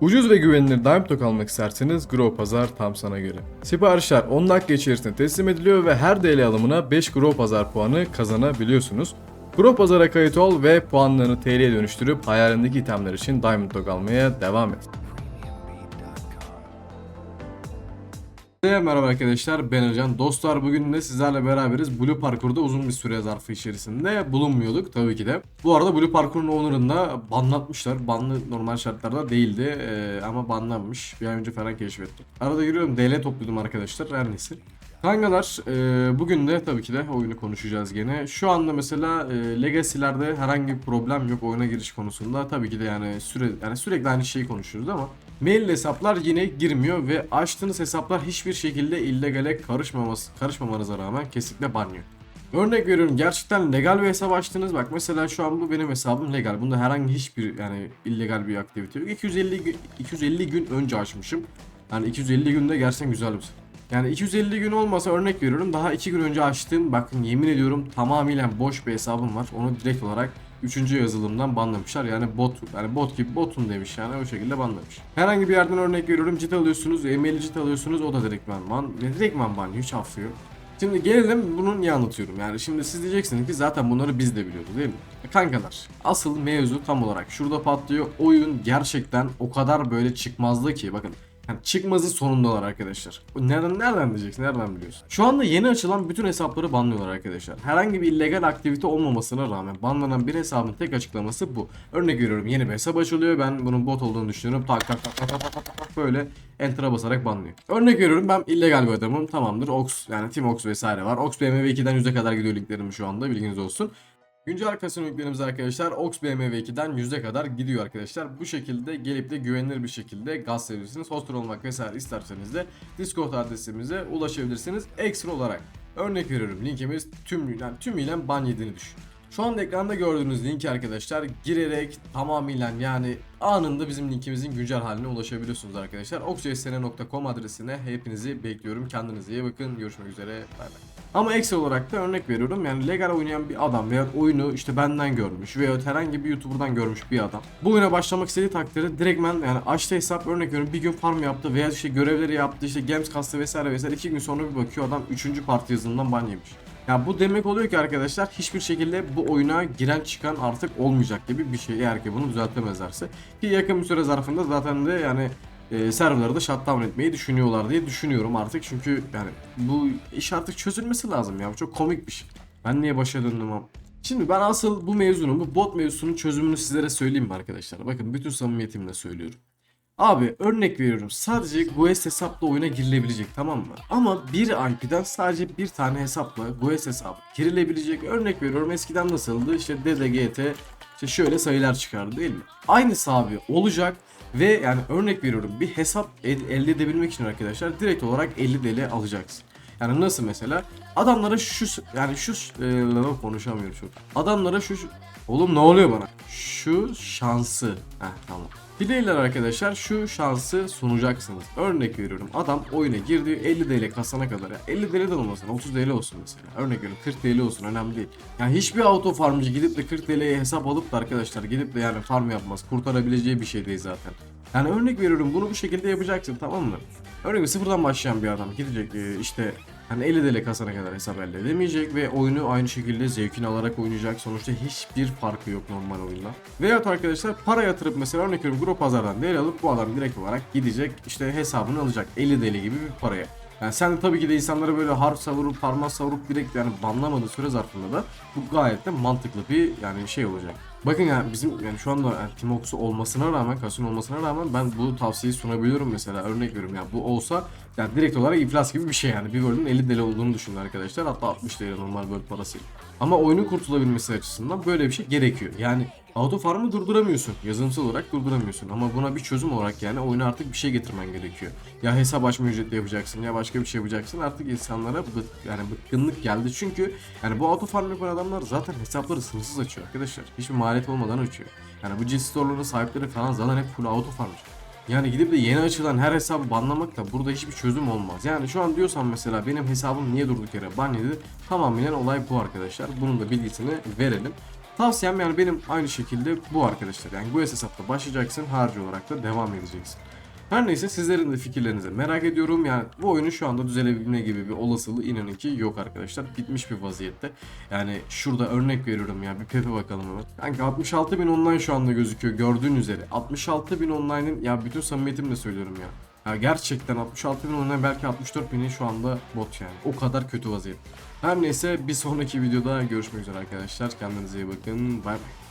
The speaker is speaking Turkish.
Ucuz ve güvenilir Dime Talk almak isterseniz Grow Pazar tam sana göre. Siparişler 10 dakika içerisinde teslim ediliyor ve her DL alımına 5 Grow Pazar puanı kazanabiliyorsunuz. Grow Pazar'a kayıt ol ve puanlarını TL'ye dönüştürüp hayalindeki itemler için Diamond Talk almaya devam et. Merhaba arkadaşlar ben Ercan. Dostlar bugün de sizlerle beraberiz. Blue Parkur'da uzun bir süre zarfı içerisinde bulunmuyorduk tabii ki de. Bu arada Blue Parkur'un owner'ını da banlatmışlar. Banlı normal şartlarda değildi ee, ama banlanmış. Bir ay önce falan keşfettim. Arada yürüyorum DL topluyordum arkadaşlar her neyse. Kankalar e, bugün de tabii ki de oyunu konuşacağız gene. Şu anda mesela e, Legacy'lerde herhangi bir problem yok oyuna giriş konusunda. Tabii ki de yani süre yani sürekli aynı şeyi konuşuyoruz ama mail hesaplar yine girmiyor ve açtığınız hesaplar hiçbir şekilde illegale karışmaması karışmamanıza rağmen kesinlikle banlıyor. Örnek veriyorum gerçekten legal bir hesap açtınız. Bak mesela şu an bu benim hesabım legal. Bunda herhangi hiçbir yani illegal bir aktivite yok. 250 gün, 250 gün önce açmışım. Yani 250 günde gerçekten güzel bir. Yani 250 gün olmasa örnek veriyorum daha 2 gün önce açtığım bakın yemin ediyorum tamamıyla boş bir hesabım var. Onu direkt olarak 3. yazılımdan banlamışlar. Yani bot yani bot gibi botun demiş yani o şekilde banlamış. Herhangi bir yerden örnek veriyorum cit alıyorsunuz, e-mail cit alıyorsunuz o da direktman ban. Ne direktman ban hiç affı. Şimdi gelelim bunu niye anlatıyorum yani şimdi siz diyeceksiniz ki zaten bunları biz de biliyorduk değil mi? E Kankalar asıl mevzu tam olarak şurada patlıyor oyun gerçekten o kadar böyle çıkmazdı ki bakın yani çıkmazı sonundalar arkadaşlar. Nereden nereden diyeceksin? Nereden biliyorsun? Şu anda yeni açılan bütün hesapları banlıyorlar arkadaşlar. Herhangi bir illegal aktivite olmamasına rağmen banlanan bir hesabın tek açıklaması bu. Örnek veriyorum yeni bir hesap açılıyor. Ben bunun bot olduğunu düşünüyorum. Tak tak tak tak tak tak tak böyle enter'a basarak banlıyor. Örnek veriyorum ben illegal bir adamım. Tamamdır. Ox yani Team Ox vesaire var. Ox BMW 2'den 100'e kadar gidiyor linklerim şu anda bilginiz olsun. Güncel kasino yüklerimiz arkadaşlar Ox BMW 2'den 100'e kadar gidiyor arkadaşlar. Bu şekilde gelip de güvenilir bir şekilde gaz verebilirsiniz. Hoster olmak vesaire isterseniz de Discord adresimize ulaşabilirsiniz. Ekstra olarak örnek veriyorum linkimiz tüm yani tümüyle ban yediğini düşün. Şu anda ekranda gördüğünüz linki arkadaşlar girerek tamamıyla yani anında bizim linkimizin güncel haline ulaşabiliyorsunuz arkadaşlar. oxjsn.com adresine hepinizi bekliyorum. Kendinize iyi bakın. Görüşmek üzere. Bay bay. Ama ekstra olarak da örnek veriyorum yani legal oynayan bir adam veya oyunu işte benden görmüş veya herhangi bir youtuberdan görmüş bir adam. Bu oyuna başlamak istediği takdirde direktmen yani açtı hesap örnek veriyorum bir gün farm yaptı veya işte görevleri yaptı işte games kastı vesaire vesaire iki gün sonra bir bakıyor adam 3. parti yazılımından ban yemiş. Ya bu demek oluyor ki arkadaşlar hiçbir şekilde bu oyuna giren çıkan artık olmayacak gibi bir şey eğer ki bunu düzeltemezlerse. Ki yakın bir süre zarfında zaten de yani e, serverları da shutdown etmeyi düşünüyorlar diye düşünüyorum artık. Çünkü yani bu iş artık çözülmesi lazım ya. Çok komik bir şey. Ben niye başa döndüm. Şimdi ben asıl bu mevzunun, bu bot mevzusunun çözümünü sizlere söyleyeyim mi arkadaşlar? Bakın bütün samimiyetimle söylüyorum. Abi örnek veriyorum sadece Guest hesapla oyuna girilebilecek tamam mı? Ama bir IP'den sadece bir tane hesapla Guest hesabı girilebilecek. Örnek veriyorum eskiden nasıldı işte DDGT işte şöyle sayılar çıkardı değil mi? Aynısı abi olacak ve yani örnek veriyorum bir hesap el- elde edebilmek için arkadaşlar direkt olarak 50 TL alacaksın. Yani nasıl mesela? Adamlara şu yani şu e, konuşamıyorum çok. Adamlara şu oğlum ne oluyor bana? Şu şansı. Heh tamam. Dileğiyle arkadaşlar şu şansı sunacaksınız. Örnek veriyorum adam oyuna girdi 50 TL kasana kadar ya 50 TL de olmasın 30 TL olsun mesela. Örnek veriyorum 40 TL olsun önemli değil. Yani hiçbir auto farmcı gidip de 40 TL'ye hesap alıp da arkadaşlar gidip de yani farm yapmaz. Kurtarabileceği bir şey değil zaten. Yani örnek veriyorum bunu bu şekilde yapacaksın tamam mı? Veriyorum sıfırdan başlayan bir adam gidecek e, işte Hani 50 TL kasana kadar hesap elde edemeyecek ve oyunu aynı şekilde zevkini alarak oynayacak. Sonuçta hiçbir farkı yok normal oyunla. Veyahut arkadaşlar para yatırıp mesela örnek veriyorum Gro Pazar'dan değer alıp bu adam direkt olarak gidecek işte hesabını alacak 50 TL gibi bir paraya. Yani sen de tabii ki de insanlara böyle harf savurup parmak savurup direkt yani banlamadığı süre zarfında da bu gayet de mantıklı bir yani şey olacak. Bakın yani bizim yani şu anda yani Timox'u olmasına rağmen, kasino olmasına rağmen ben bu tavsiyeyi sunabiliyorum mesela. Örnek veriyorum yani bu olsa yani direkt olarak iflas gibi bir şey yani. Bir World'un 50 TL olduğunu düşünün arkadaşlar. Hatta 60 TL normal World parasıyla. Ama oyunun kurtulabilmesi açısından böyle bir şey gerekiyor. Yani auto farmı durduramıyorsun. Yazılımsal olarak durduramıyorsun. Ama buna bir çözüm olarak yani oyuna artık bir şey getirmen gerekiyor. Ya hesap açma ücretli yapacaksın ya başka bir şey yapacaksın. Artık insanlara bık, yani bıkkınlık geldi. Çünkü yani bu auto farm yapan adamlar zaten hesapları sınırsız açıyor arkadaşlar. Hiçbir maliyet olmadan açıyor. Yani bu G store'ların sahipleri falan zaten hep full auto farmcı. Yani gidip de yeni açılan her hesabı banlamak da burada hiçbir çözüm olmaz. Yani şu an diyorsan mesela benim hesabım niye durduk yere ban yedi? Tamamen olay bu arkadaşlar. Bunun da bilgisini verelim. Tavsiyem yani benim aynı şekilde bu arkadaşlar. Yani bu hesapta başlayacaksın harcı olarak da devam edeceksin. Her neyse sizlerin de fikirlerinizi merak ediyorum. Yani bu oyunun şu anda düzelebilme gibi bir olasılığı inanın ki yok arkadaşlar. Bitmiş bir vaziyette. Yani şurada örnek veriyorum ya bir Pepe bakalım hemen. Kanka 66 bin online şu anda gözüküyor gördüğün üzere. 66 bin online'ın ya bütün samimiyetimle söylüyorum ya. Ya gerçekten 66 bin online belki 64 bini şu anda bot yani. O kadar kötü vaziyette. Her neyse bir sonraki videoda görüşmek üzere arkadaşlar. Kendinize iyi bakın. Bay bay.